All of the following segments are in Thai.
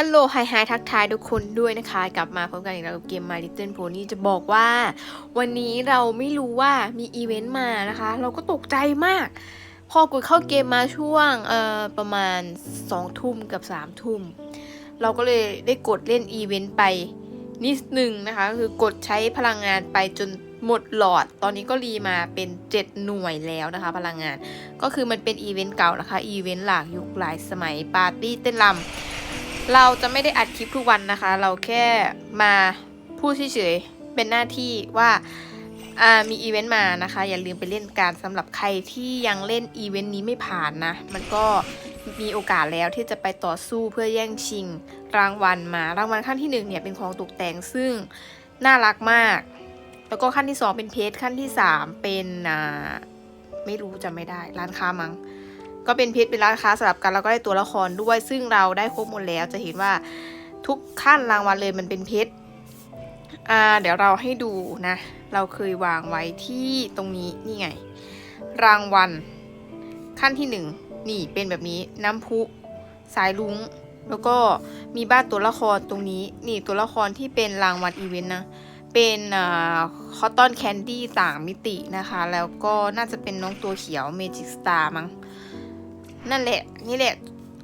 อัลโลไฮไฮทักทายทุกคนด้วยนะคะ กลับมาพบกันอีกแล้วกับเกม My Little Pony จะบอกว่า วันนี้เราไม่รู้ว่ามีอีเวนต์มานะคะ เราก็ตกใจมาก พอกดเข้าเกมมาช่วงเอ่อประมาณ 2 ทุ่มกับ 3 ทุ่ม เราก็เลยได้กดเล่นอีเวนต์ไปนิดนึงนะคะ คือกดใช้พลังงานไปจนหมดหลอด ตอนนี้ก็รีมาเป็น 7 หน่วยแล้วนะคะ พลังงาน ก็คือมันเป็นอีเวนต์เก่านะคะ อีเวนต์หลากยุคหลายสมัยปาร์ตี้เต้นรำ เราจะไม่ได้อัดคลิปทุกวันนะคะ เราแค่มาพูดเฉยๆเป็นหน้าที่ว่ามีอีเวนต์มานะคะ อย่าลืมไปเล่นการสำหรับใครที่ยังเล่นอีเวนต์นี้ไม่ผ่านนะ มันก็มีโอกาสแล้วที่จะไปต่อสู้เพื่อแย่งชิงรางวัลมารางวัลขั้นที่หนึ่งเนี่ยเป็นของตกแต่งซึ่งน่ารักมาก แล้วก็ขั้นที่สองเป็นเพชรขั้นที่สามเป็นอ่าไม่รู้จำไม่ได้ร้านค้ามั้ง ก็เป็นเพชรเป็นร้านค้าสลับกันแล้วก็ได้ตัวละครด้วย ซึ่งเราได้ครบหมดแล้วจะเห็นว่าทุกขั้นรางวัลเลยมันเป็นเพชรอ่าเดี๋ยวเราให้ดูนะ เราเคยวางไว้ที่ตรงนี้นี่ไง รางวัล ขั้นที่หนึ่งนี่เป็นแบบนี้น้ำพุสายลุงแล้วก็มีบ้านตัวละครตรงนี้นี่ตัวละครที่เป็นรางวัลอีเวนต์นะเป็นคอตตอนแคนดี้ต่างมิตินะคะ แล้วก็น่าจะเป็นน้องตัวเขียวเมจิกสตาร์มั้ง นั่นแหละ นี่แหละ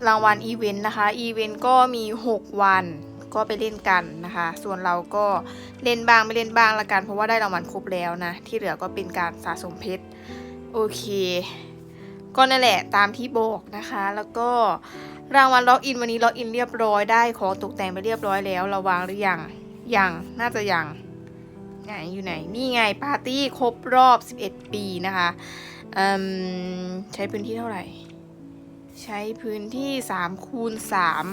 รางวัลอีเวนต์นะคะ อีเวนต์ก็มี 6 วันก็ไปเล่นกันนะคะ ส่วนเราก็เล่นบ้างไม่เล่นบ้างละกัน เพราะว่าได้รางวัลครบแล้วนะ ที่เหลือก็เป็นการสะสมเพชร โอเค ก็นั่นแหละตามที่บอกนะคะ แล้วก็รางวัลล็อกอินวันนี้ล็อกอินเรียบร้อยได้ของตกแต่งไปเรียบร้อยแล้วเราวางหรือยัง ยัง น่าจะยัง ไหนอยู่ไหน นี่ไงปาร์ตี้ครบรอบ 11 ปีนะคะอืมใช้พื้นที่เท่าไหร่ ใช้พื้นที่3คูณ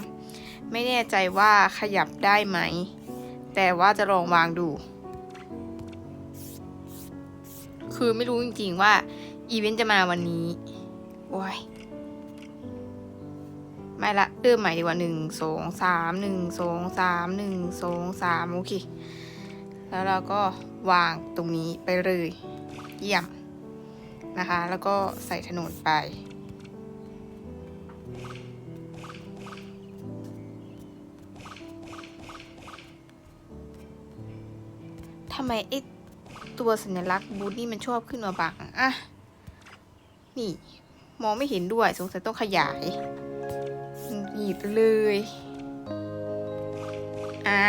3ไม่แน่ใจว่าขยับได้ไหม แต่ว่าจะลองวางดู คือไม่รู้จริงๆว่า อีเวนต์จะมาวันนี้ โอ้ย ไม่ละเริ่มใหม่ดีกว่าหนึ่งสองสามหนึ่งสองสามหนึ่งสองสามโอเค แล้วเราก็วางตรงนี้ไปเลย เยี่ยมนะคะ แล้วก็ใส่ถนนไปำไมไอ้ตัวสัญลักษณ์บูธนี่มันชอบขึ้นมาบังอะนี่ มองไม่เห็นด้วยสงสัยต้องขยายหยิบเลย อะ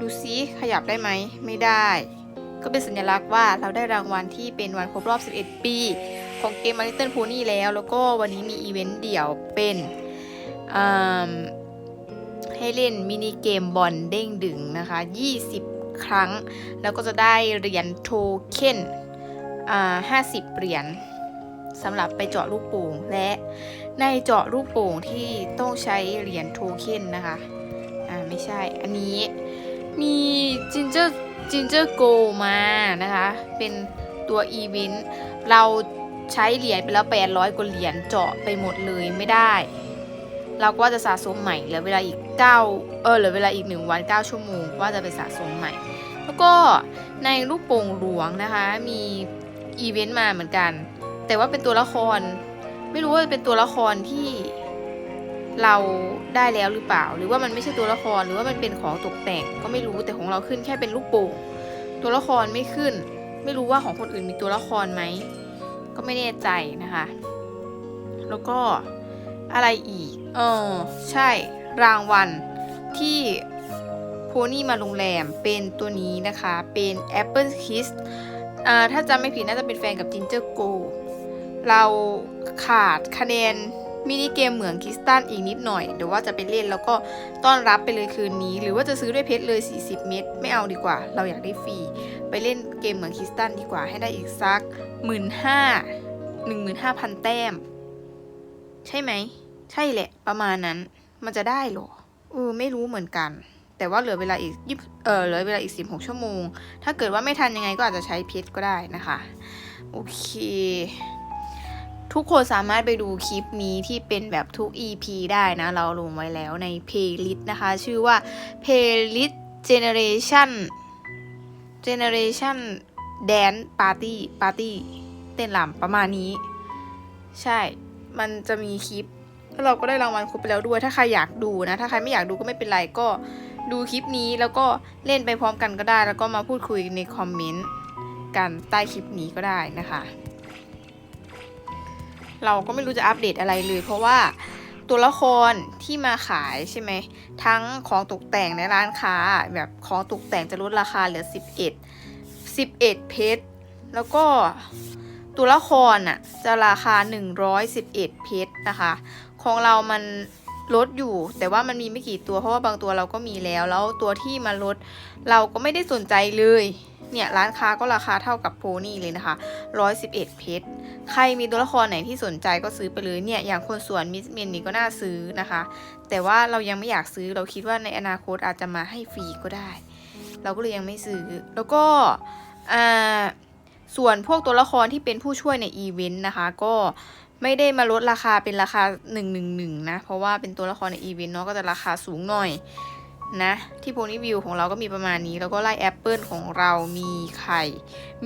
ดูซิขยับได้ไหม ไม่ได้ ก็เป็นสัญลักษณ์ว่าเราได้รางวัลที่เป็นวันครบรอบ 11 ปี ของเกม My Little Pony แล้ว แล้วก็วันนี้มีอีเวนต์เดี่ยวเป็นอืม ให้เล่นมินิเกมบอลเด้งดึงนะคะ 20 ครั้ง แล้วก็จะได้เหรียญโทเค็นอ่า50เหรียญสำหรับไปเจาะลูกโป่งและในเจาะลูกโป่งที่ต้องใช้เหรียญโทเค็นนะคะอ่าไม่ใช่อันนี้มีจินเจอร์จินเจอร์โกมานะคะ เป็นตัวอีเวนต์เราใช้เหรียญไปแล้ว800กว่าเหรียญเจาะไปหมดเลยไม่ได้ เราก็จะสะสมใหม่เหลือเวลาอีก 9 เออเหลือเวลาอีก 1 วัน 9 ชั่วโมงว่าจะไปสะสมใหม่ แล้วก็ในลูกโป่งหลวงนะคะ มีอีเวนต์มาเหมือนกัน แต่ว่าเป็นตัวละคร ไม่รู้ว่าเป็นตัวละครที่เราได้แล้วหรือเปล่า หรือว่ามันไม่ใช่ตัวละครหรือว่ามันเป็นของตกแต่งก็ไม่รู้แต่ของเราขึ้นแค่เป็นลูกโป่งตัวละครไม่ขึ้น ไม่รู้ว่าของคนอื่นมีตัวละครไหมก็ไม่แน่ใจนะคะ แล้วก็ อะไรอีก เออ ใช่ รางวัลที่โพนี่มาโรงแรมเป็นตัวนี้นะคะ เป็น Apple Kiss อ่าถ้าจำไม่ผิดน่าจะเป็นแฟนกับ Ginger Go เราขาดคะแนนมินิเกมเหมืองคิสตันอีกนิดหน่อยเดี๋ยวว่าจะไปเล่นแล้วก็ต้อนรับไปเลยคืนนี้ หรือว่าจะซื้อด้วยเพชรเลย 40 เม็ดไม่เอาดีกว่า เราอยากได้ฟรี ไปเล่นเกมเหมืองคิสตันดีกว่าให้ได้อีกสักหมื่นห้าหนึ่งหมื่นห้าพันแต้ม ใช่ไหม ใช่แหละ ประมาณนั้น มันจะได้หรอเออไม่รู้เหมือนกัน แต่ว่าเหลือเวลาอีกยี่เออเหลือเวลาอีกสิบหกชั่วโมง ถ้าเกิดว่าไม่ทันยังไงก็อาจจะใช้เพชรก็ได้นะคะ โอเค ทุกคนสามารถไปดูคลิปนี้ที่เป็นแบบทุก EP ได้นะ เราลงไว้แล้วใน playlist นะคะ ชื่อว่า playlist generation generation dance party party เต้นรำประมาณนี้ ใช่ มันจะมีคลิป แล้วเราก็ได้รางวัลครบไปแล้วด้วย ถ้าใครอยากดูนะ ถ้าใครไม่อยากดูก็ไม่เป็นไร ก็ดูคลิปนี้แล้วก็เล่นไปพร้อมกันก็ได้ แล้วก็มาพูดคุยในคอมเมนต์กันใต้คลิปนี้ก็ได้นะคะ เราก็ไม่รู้จะอัปเดตอะไรเลย เพราะว่าตัวละครที่มาขายใช่ไหม ทั้งของตกแต่งในร้านค้า แบบของตกแต่งจะลดราคาเหลือ 11 11 เพชร แล้วก็ตัวละครอะจะราคา 111 เพชรนะคะ ของเรามันลดอยู่ แต่ว่ามันมีไม่กี่ตัวเพราะว่าบางตัวเราก็มีแล้ว แล้วตัวที่มาลดเราก็ไม่ได้สนใจเลย เนี่ยร้านค้าก็ราคาเท่ากับโพนี่เลยนะคะ 111 เพชร ใครมีตัวละครไหนที่สนใจก็ซื้อไปเลยเนี่ยอย่างคนสวนมิสเมนนี่ก็น่าซื้อนะคะ แต่ว่าเรายังไม่อยากซื้อเราคิดว่าในอนาคตอาจจะมาให้ฟรีก็ได้ เราก็เลยยังไม่ซื้อ แล้วก็อ่าส่วนพวกตัวละครที่เป็นผู้ช่วยในอีเวนต์นะคะ ก็ ไม่ได้มาลดราคาเป็นราคา 111 นะ เพราะว่าเป็นตัวละครในอีเวนต์เนาะก็จะราคาสูงหน่อยนะ ที่โพนี่วิวของเราก็มีประมาณนี้ แล้วก็ไล่แอปเปิลของเรามีไข่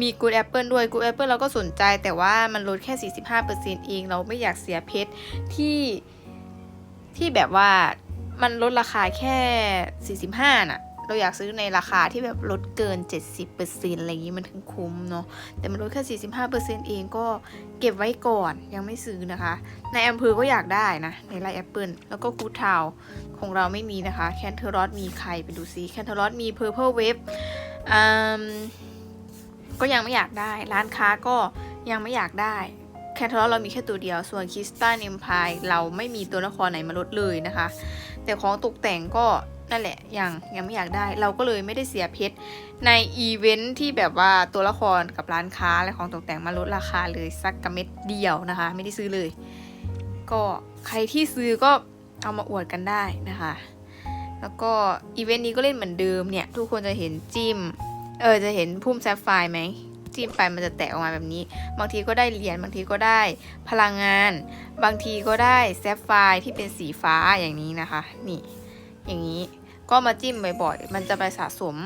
มีกูดแอปเปิลด้วยกูดแอปเปิลเราก็สนใจ แต่ว่ามันลดแค่ 45%เองเราไม่อยากเสียเพชรที่ที่แบบว่ามันลดราคาแค่ 45 น่ะ เราอยากซื้อในราคาที่แบบลดเกิน 70%อะไรอย่างนี้มันถึงคุ้มเนาะแต่มันลดแค่45%เองก็เก็บไว้ก่อนยังไม่ซื้อนะคะ ในแอำเภอก็อยากได้นะ ในไลแอปเปิลแล้วก็กูทาวของเราไม่มีนะคะแคนเทอรอสมีใครไปดูซิแคนเทอรอสมีเพอร์เพ e เวฟอืมก็ยังไม่อยากได้ร้านค้าก็ยังไม่อยากได้แคทเทอร์เรามีแค่ตัวเดียว ส่วนคิสตันเอ็มพายเราไม่มีตัวละครไหนมาลดเลยนะคะ แต่ของตกแต่งก็ นั่นแหละยังยังไม่อยากได้ เราก็เลยไม่ได้เสียเพชรในอีเวนท์ที่แบบว่าตัวละครกับร้านค้าและของตกแต่งมาลดราคาเลยสักกระเม็ดเดียวนะคะ ไม่ได้ซื้อเลย ก็ใครที่ซื้อก็เอามาอวดกันได้นะคะ แล้วก็อีเวนต์นี้ก็เล่นเหมือนเดิมเนี่ย ทุกคนจะเห็นจิ้ม เออจะเห็นพุ่มแซฟไฟร์ไหมจิ้มไปมันจะแตกออกมาแบบนี้ บางทีก็ได้เหรียญบางทีก็ได้พลังงาน บางทีก็ได้แซฟไฟร์ที่เป็นสีฟ้าอย่างนี้นะคะ นี่ อย่างนี้ ก็มาจิ้มบ่อยๆ มันจะไปสะสม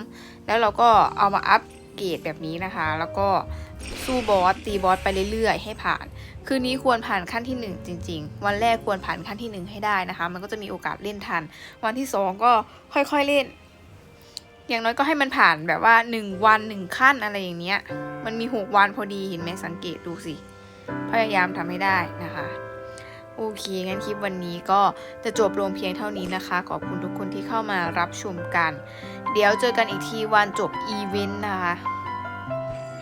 แล้วเราก็เอามาอัปเกรดแบบนี้นะคะ แล้วก็สู้บอสตีบอสไปเรื่อยๆ ให้ผ่าน คืนนี้ควรผ่านขั้นที่หนึ่งจริง ๆ วันแรกควรผ่านขั้นที่หนึ่งให้ได้นะคะ มันก็จะมีโอกาสเล่นทัน วันที่สองก็ค่อยๆเล่น อย่างน้อยก็ให้มันผ่านแบบว่า 1 วัน 1 ขั้นอะไรอย่างเนี้ย มันมี 6 วันพอดีเห็นไหมสังเกตดูสิ พยายามทำให้ได้นะคะ โอเค งั้นคลิปวันนี้ก็จะจบลงเพียงเท่านี้นะคะ ขอบคุณทุกคนที่เข้ามารับชมกัน เดี๋ยวเจอกันอีกทีวันจบอีเวนต์นะคะ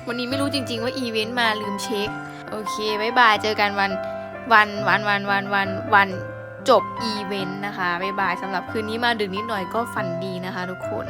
วันนี้ไม่รู้จริง ๆ ว่าอีเวนต์มาลืมเช็ค โอเคบายบาย เจอกันวันวันวันวันวันวันวันจบอีเวนต์นะคะบายบายสำหรับคืนนี้มาดึกนิดหน่อยก็ฝันดีนะคะทุกคน